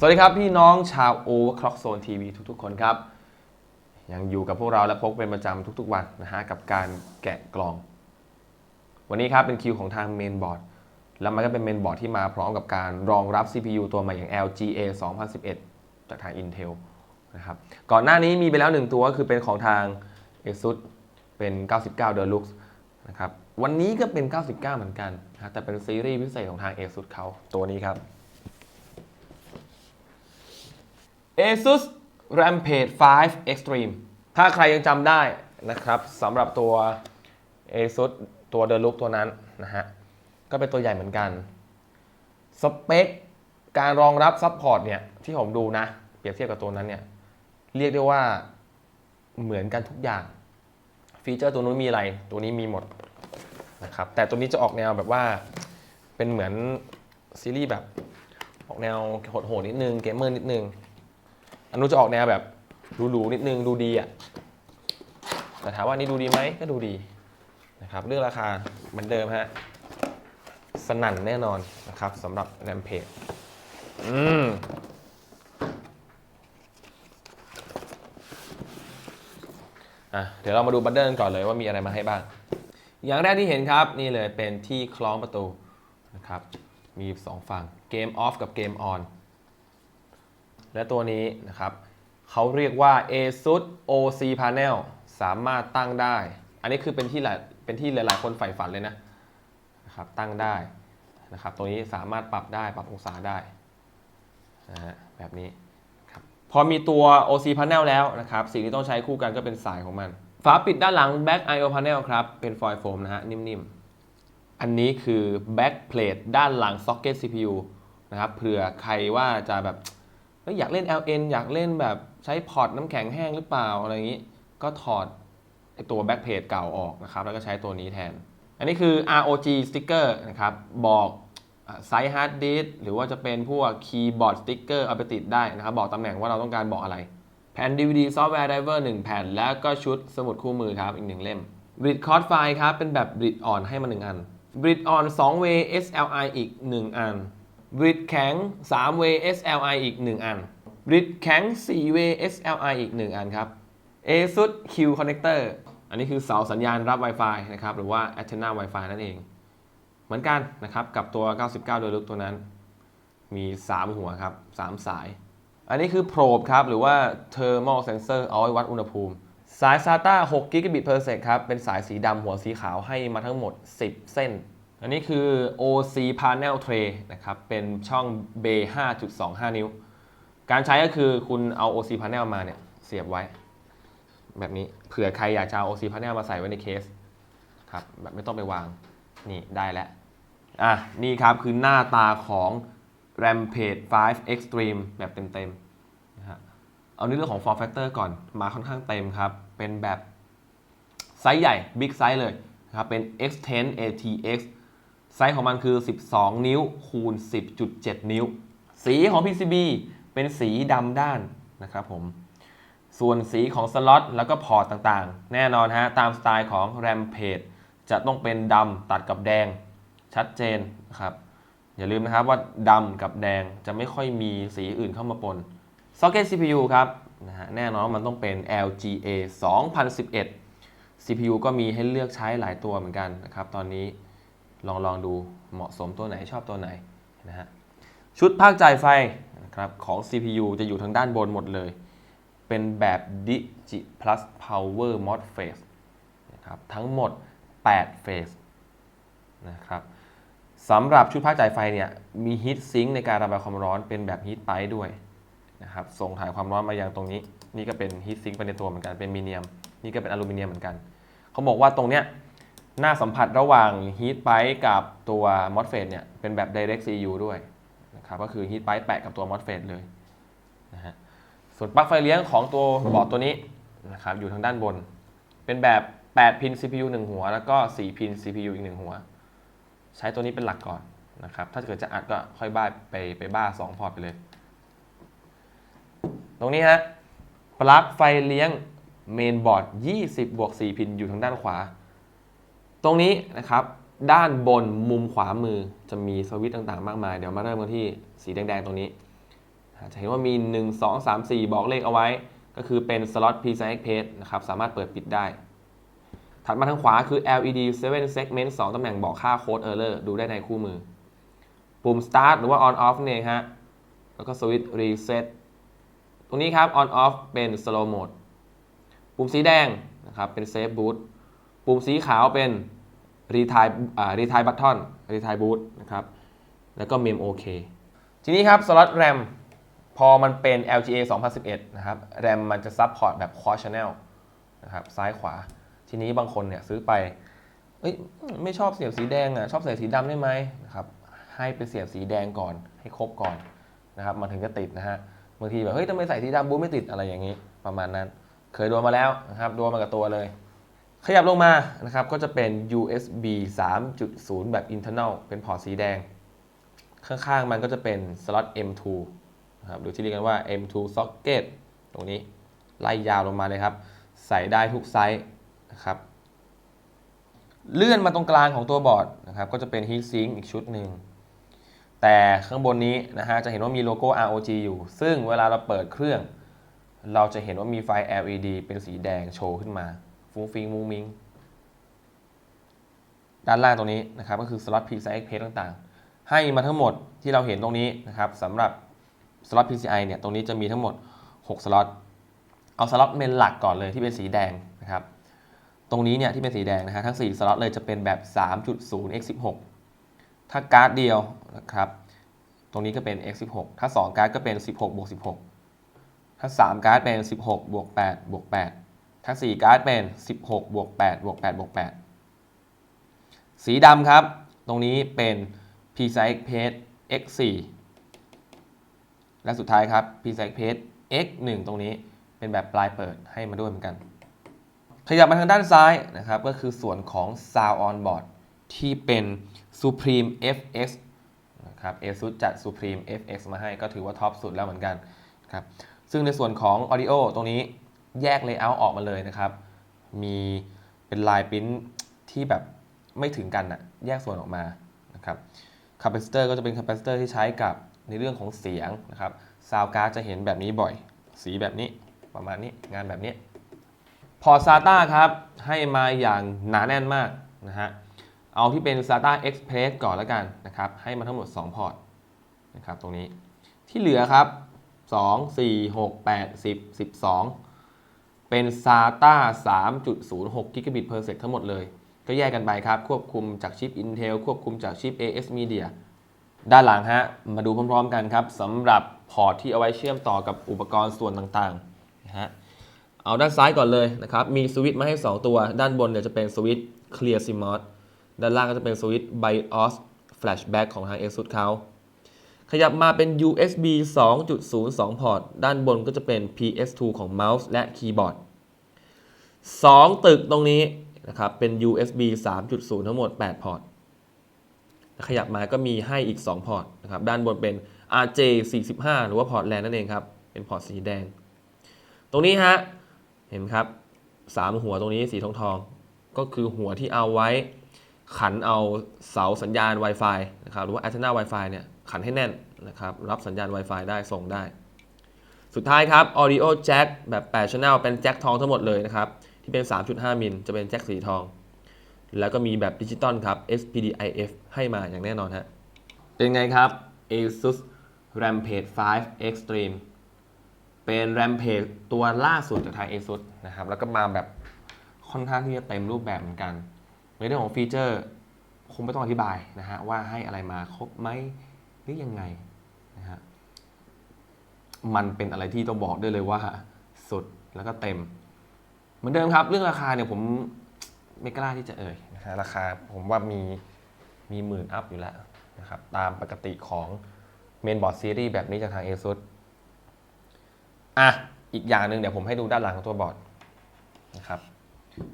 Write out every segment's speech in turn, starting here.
สวัสดีครับ พี่น้องชาว Overclock Zone TV ทุกๆ คนครับ ยังอยู่กับพวกเราและพกเป็นประจำทุกๆ วันนะฮะกับการแกะกล่อง วันนี้ครับเป็นคิวของทางเมนบอร์ดแล้วมันก็เป็นเมนบอร์ดที่มาพร้อมกับการรองรับ CPU ตัวใหม่อย่าง LGA 2011 จากทาง Intel นะครับก่อนหน้านี้มีไปแล้วหนึ่งตัวก็คือเป็นของทาง ASUS เป็น 99 Deluxe นะครับวันนี้ก็เป็น 99 เหมือนกันนะแต่เป็นซีรีส์พิเศษของทาง ASUS เขาตัวนี้ครับ ASUS Rampage 5 Extreme ถ้าใครยังจำได้นะครับสำหรับตัว ASUS ตัวเดลุกตัวนั้นนะฮะ ก็เป็นตัวใหญ่เหมือนกัน สเปค การรองรับซัพพอร์ตเนี่ย ที่ผมดูนะ เปรียบเทียบกับตัวนั้นเนี่ย เรียกได้ว่าเหมือนกันทุกอย่าง ฟีเจอร์ตัวนู้นมีอะไร ตัวนี้มีหมดนะครับ แต่ตัวนี้จะออกแนวแบบว่าเป็นเหมือนซีรีส์แบบออกแนวโหดๆนิดนึง เกมเมอร์นิดนึง อันนู้นจะออกแนวแบบหรูๆนิดนึงดูดีอะแต่ถามว่านี่ดูดีไหมก็ดูดีนะครับเรื่องราคาเหมือนเดิมฮะสนั่นแน่นอนนะครับสำหรับแรมเพจอืมอะเดี๋ยวเรามาดูบัตเดิลก่อนเลยว่ามีอะไรมาให้บ้าง อย่างแรกที่เห็นครับนี่เลยเป็นที่คล้องประตูนะครับมีอยู่สองฝั่งเกมออฟกับเกมออน และตัวนี้นะครับเขาเรียกว่า ASUS OC Panel สามารถตั้งได้ อันนี้คือเป็นที่หลายเป็นที่หลายๆ คนใฝ่ฝันเลยนะนะครับตั้งได้นะครับตัวนี้สามารถปรับได้ปรับองศาได้นะฮะแบบนี้ครับพอมีตัว OC Panel แล้วนะครับสิ่งที่ต้องใช้คู่กันก็เป็นสายของมัน ฝาปิดด้านหลัง Back IO Panel ครับเป็นฟอยล์โฟมนะฮะนิ่มๆ อันนี้คือ Back Plate ด้านหลัง Socket CPU นะครับเผื่อใครว่าจะแบบ ฮ้ยอยากเล่น LN อยากเล่นแบบใช้พอร์ตน้ำแข็งแห้งหรือเปล่าอะไรอย่างนี้ ก็ถอดไอตัวแบ็กเพจเก่าออกนะครับ แล้วก็ใช้ตัวนี้แทน อันนี้คือ ROG sticker นะครับ บอกไซส์ฮาร์ดดิสหรือว่าจะเป็นพวกคีย์บอร์ดสติ๊กเกอร์เอาไปติดได้นะครับ บอกตำแหน่งว่าเราต้องการบอกอะไร แผ่น DVD ซอฟต์แวร์ไดเวอร์1แผ่น แล้วก็ชุดสมุดคู่มือครับ อีก1เล่ม Bridge Code File ครับ เป็นแบบ Bridge On ให้มา 1 อัน Bridge On 2 way SLI อีก 1 อัน Bridge แข็ง3 way SLI อีก 1 อัน Bridge แข็ง4 way SLI อีก 1 อันครับ ASUS Q Connector อันนี้คือเสาสัญญาณรับ Wi-Fi นะครับ หรือว่า Antenna Wi-Fi นั่นเอง เหมือนกันนะครับ กับตัว 99 โดยลึกตัวนั้น มี 3 หัวครับ 3 สาย อันนี้คือ probe ครับ หรือว่า thermal sensor เอาไว้วัดอุณหภูมิ สาย SATA 6 gigabit per sec ครับ เป็นสายสีดำหัวสีขาวให้มาทั้งหมด 10 เส้น อันนี้คือ OC panel tray นะครับ เป็นช่อง B 5.25 นิ้ว การใช้ก็คือคุณเอา OC panel มาเนี่ย เสียบไว้ แบบนี้ เผื่อใครอยากจะเอา OC panel มาใส่ไว้ในเคส ครับ แบบไม่ต้องไปวาง นี่ได้แล้ว อะ นี่ครับคือหน้าตาของ Rampage 5 Extreme แบบเต็มๆนะฮะ เอาในเรื่องของ form factor ก่อน มาค่อนข้างเต็มครับ เป็นแบบไซส์ใหญ่ บิ๊กไซส์เลยนะครับ เป็น X10 ATX ไซส์ของมันคือ 12 นิ้วคูณ 10.7 นิ้ว สีของ PCB เป็นสีดำด้านนะครับผม ส่วนสีของสล็อตแล้วก็พอร์ตต่างๆ แน่นอนฮะ ตามสไตล์ของ Rampage จะต้องเป็นดำตัดกับแดงชัดเจนนะครับ อย่าลืมนะครับว่าดำกับแดงจะไม่ค่อยมีสีอื่นเข้ามาปน Socket CPU ครับนะฮะแน่นอนว่ามันต้องเป็น LGA 2011 CPU ก็มีให้เลือกใช้หลายตัวเหมือนกันนะครับตอนนี้ ลองลองดูเหมาะสมตัวไหนชอบตัวไหนนะฮะชุดภาคจ่ายไฟนะครับของ CPU จะอยู่ทางด้านบนหมดเลย เป็นแบบ Digi Plus Power Mod Phase นะครับทั้งหมด 8 เฟสนะครับสำหรับชุดภาคจ่ายไฟเนี่ยมีฮีทซิงค์ในการระบายความร้อนเป็นแบบฮีทไ p ด้วยนะครับส่งถ่ายความร้อนมายังตรงนี้ นี่ก็เป็นฮีทซิงค์ไปในตัวเหมือนกันเป็นมีเนียม นี่ก็เป็นอลูมิเนียมเหมือนกัน เขาบอกว่าตรงเนี้ย หน้าสัมผัสระหว่างฮีทไ p กับตัว MOSFET เนี่ยเป็นแบบ Direct CU ด้วยนะครับก็คือฮีทไ p แปะกับตัว MOSFET เลยนะฮะส่วนปลั๊กไฟเลี้ยงของตัวบอร์ดตัวนี้นะครับอยู่ทางด้านบน เป็นแบบ 8 พิน CPU 1 หัว แล้วก็ 4 พิน CPU อีก 1 หัว ใช้ตัวนี้เป็นหลักก่อนนะครับถ้าเกิดจะอัดก็ค่อยบ้าไปไปบ้า 2 พอร์ตไปเลย ตรงนี้ฮะปลั๊กไฟเลี้ยงเมนบอร์ด 20 บวก 4 พินอยู่ทางด้านขวา ตรงนี้นะครับด้านบนมุมขวามือจะมีสวิตต่างๆ มากมาย เดี๋ยวมาเริ่มกันที่สีแดงๆ ตรงนี้ จะเห็นว่ามี 1 2 3 4 บอกเลขเอาไว้ ก็คือเป็นสล็อต PCI Express นะครับ สามารถเปิดปิดได้ ถัดมาทางขวาคือ LED 7 segment 2 ตำแหน่งบอกค่าโค้ด error ดูได้ในคู่มือ ปุ่ม start หรือว่า on off นั่นเองฮะ แล้วก็สวิตช์ reset ตรงนี้ครับ on off เป็น slow mode ปุ่มสีแดงนะครับเป็น safe boot ปุ่มสีขาวเป็น retire อ่า retire button retire boot นะครับ แล้วก็ mem OK ทีนี้ครับสล็อต RAM พอมันเป็น LGA 2011 นะครับ RAM มันจะซับพอร์ตแบบ quad channel นะครับซ้ายขวา ทีนี้บางคนเนี่ยซื้อไปเอ้ยไม่ชอบเสียบสีแดงอะชอบใส่สีดำได้ไหมนะครับให้ไปเสียบสีแดงก่อนให้ครบก่อนนะครับมันถึงจะติดนะฮะบางทีแบบเฮ้ยทำไมใส่สีดำบูทไม่ติดอะไรอย่างนี้ ประมาณนั้น เคยโดนมาแล้วนะครับโดนมากับตัวเลย ขยับลงมานะครับก็จะเป็น USB 3.0 แบบ internal เป็นพอร์ตสีแดง ข้างๆมันก็จะเป็นสล็อต M2 นะครับหรือที่เรียกกันว่า M2 socket ตรงนี้ไล่ยาวลงมาเลยครับ ใส่ได้ทุกไซส์นะครับ เลื่อนมาตรงกลางของตัวบอร์ดนะครับ ก็จะเป็น heat sink อีกชุดหนึ่ง แต่ข้างบนนี้นะฮะจะเห็นว่ามีโลโก้ ROG อยู่ ซึ่งเวลาเราเปิดเครื่อง เราจะเห็นว่ามีไฟ LED เป็นสีแดงโชว์ขึ้นมา ฟุ้งฟิงมุ้งมิงด้านล่างตรงนี้นะครับก็คือสล็อต PCI Express ต่างๆ ให้มาทั้งหมดที่เราเห็นตรงนี้นะครับสำหรับสล็อต PCI เนี่ยตรงนี้จะมีทั้งหมด 6 สล็อต เอาสล็อตเมนหลักก่อนเลยที่เป็นสีแดงนะครับตรงนี้เนี่ยที่เป็นสีแดงนะฮะทั้ง 4 สล็อตเลยจะเป็นแบบ 3.0 x 16 ถ้าการ์ดเดียวนะครับตรงนี้ก็เป็น x 16 ถ้า 2 การ์ดก็เป็น 16บวก16 ถ้า 3 การ์ดเป็น 16บวก8บวก8 ถ้า4การ์ดเป็น 16 บวก 8 บวก 8 บวก 8 สีดำครับ ตรงนี้เป็น PCI Express X4 และสุดท้ายครับ PCI Express X1 ตรงนี้เป็นแบบปลายเปิดให้มาด้วยเหมือนกัน ขยับมาทางด้านซ้ายนะครับ ก็คือส่วนของ Sound on Board ที่เป็น Supreme FX นะครับ ASUS จัด Supreme FX มาให้ก็ถือว่าท็อปสุดแล้วเหมือนกันครับ ซึ่งในส่วนของ Audio ตรงนี้ แยก Layout ออกมาเลยนะครับ มีเป็นลายปริ้นที่แบบไม่ถึงกันอะแยกส่วนออกมานะครับคาปาซิเตอร์ก็จะเป็นคาปาซิเตอร์ที่ใช้กับในเรื่องของเสียงนะครับซาวการ์จะเห็นแบบนี้บ่อย สีแบบนี้ประมาณนี้งานแบบนี้ พอร์ต SATA ครับให้มาอย่างหนาแน่นมากนะฮะเอาที่เป็น SATA Express ก่อนแล้วกันนะครับให้มาทั้งหมด 2 พอร์ตนะครับตรงนี้ที่เหลือครับ 2 4 6 8 10 12 เป็น SATA 3.06 Gigabit per sec ทั้งหมดเลย ก็แยกกันไปครับ ควบคุมจากชิป Intel ควบคุมจากชิป AS Media ด้านหลังฮะ มาดูพร้อมๆกันครับสำหรับพอร์ตที่เอาไว้เชื่อมต่อกับอุปกรณ์ส่วนต่างๆนะฮะเอาด้านซ้ายก่อนเลยนะครับ มีสวิตช์มาให้ 2 ตัว ด้านบนเนี่ยจะเป็นสวิตช์ Clear CMOS ด้านล่างก็จะเป็นสวิตช์ BIOS Flashback ของทาง ASUS เขา ขยับมาเป็น USB 2.0 2 พอร์ต ด้านบนก็จะเป็น PS2 ของเมาส์และคีย์บอร์ด 2 ตึกตรงนี้นะครับเป็น USB 3.0 ทั้งหมด 8 พอร์ต ขยับมาก็มีให้อีก 2 พอร์ตนะครับ ด้านบนเป็น RJ45 หรือว่าพอร์ตแลนนั่นเองครับ เป็นพอร์ตสีแดง ตรงนี้ฮะ เห็นครับสามหัวตรงนี้สีทองทอง ก็คือหัวที่เอาไว้ ขันเอาเสาสัญญาณ Wi-Fi นะครับหรือว่า antenna Wi-Fi เนี่ยขันให้แน่นนะครับรับสัญญาณ Wi-Fi ได้ส่งได้ สุดท้ายครับ Audio Jack แบบ 8 Channel เป็นแจ็คทองทั้งหมดเลยนะครับ ที่เป็น 3.5 มิลจะเป็นแจ็คสีทอง แล้วก็มีแบบดิจิตอลครับ SPDIF ให้มาอย่างแน่นอนฮะเป็นไงครับ ASUS Rampage 5 Extreme เป็น Rampage ตัวล่าสุดจากทาง ASUS นะครับแล้วก็มาแบบค่อนข้างที่จะเต็มรูปแบบเหมือนกัน ในเรื่องของฟีเจอร์คงไม่ต้องอธิบายนะฮะว่าให้อะไรมาครบไหมหรือยังไงนะฮะมันเป็นอะไรที่ต้องบอกได้เลยว่าสุดแล้วก็เต็ม เหมือนเดิมครับ เรื่องราคาเนี่ยผมไม่กล้าที่จะเอ่ยนะฮะราคาผมว่ามีมีหมื่นอัพอยู่แล้วนะครับตามปกติของเมนบอร์ดซีรีส์แบบนี้จากทาง ASUS อะ อีกอย่างหนึ่งเดี๋ยวผมให้ดูด้านหลังของตัวบอร์ดนะครับ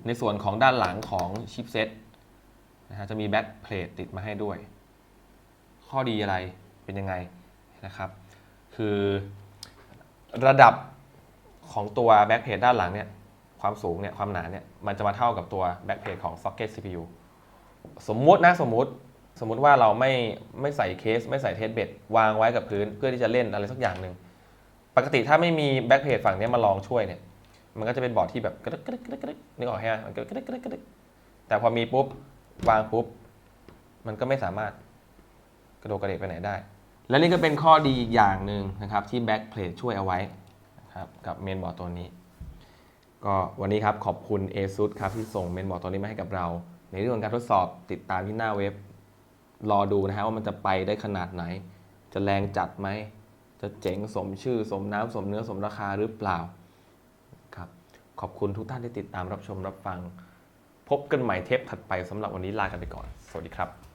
ในส่วนของด้านหลังของชิปเซ็ตนะฮะจะมีแบ็คเพลทติดมาให้ด้วย ข้อดีอะไรเป็นยังไงนะครับ คือระดับของตัวแบ็คเพลทด้านหลังเนี่ยความสูงเนี่ยความหนาเนี่ยมันจะมาเท่ากับตัวแบ็คเพลทของ Socket CPU สมมุตินะสมมุติสมมุติว่าเราไม่ไม่ใส่เคส ไม่ใส่เทสเบดวางไว้กับพื้นเพื่อที่จะเล่นอะไรสักอย่างหนึ่ง ปกติถ้าไม่มีแบ็คเพจฝั่งนี้มาลองช่วยเนี่ย มันก็จะเป็นบอร์ดที่แบบกระดึกกระดึกกระดึกกระดึกนึกออกไหมฮะมันกระดึกกระดึกกระดึกกระดึกแต่พอมีปุ๊บวางปุ๊บ มันก็ไม่สามารถกระโดดกระเดกไปไหนได้ และนี่ก็เป็นข้อดีอีกอย่างหนึ่งนะครับ ที่แบ็คเพจช่วยเอาไว้นะครับกับเมนบอร์ดตัวนี้ ก็วันนี้ครับขอบคุณ ASUS ครับที่ส่งเมนบอร์ดตัวนี้มาให้กับเรา ในเรื่องของการทดสอบติดตามที่หน้าเว็บ รอดูนะฮะว่ามันจะไปได้ขนาดไหน จะแรงจัดไหมจะเจ๋งสมชื่อสมน้ำสมเนื้อสมราคาหรือเปล่า ขอบคุณทุกท่านที่ติดตามรับชมรับฟัง พบกันใหม่เทปถัดไปสำหรับวันนี้ลากันไปก่อน สวัสดีครับ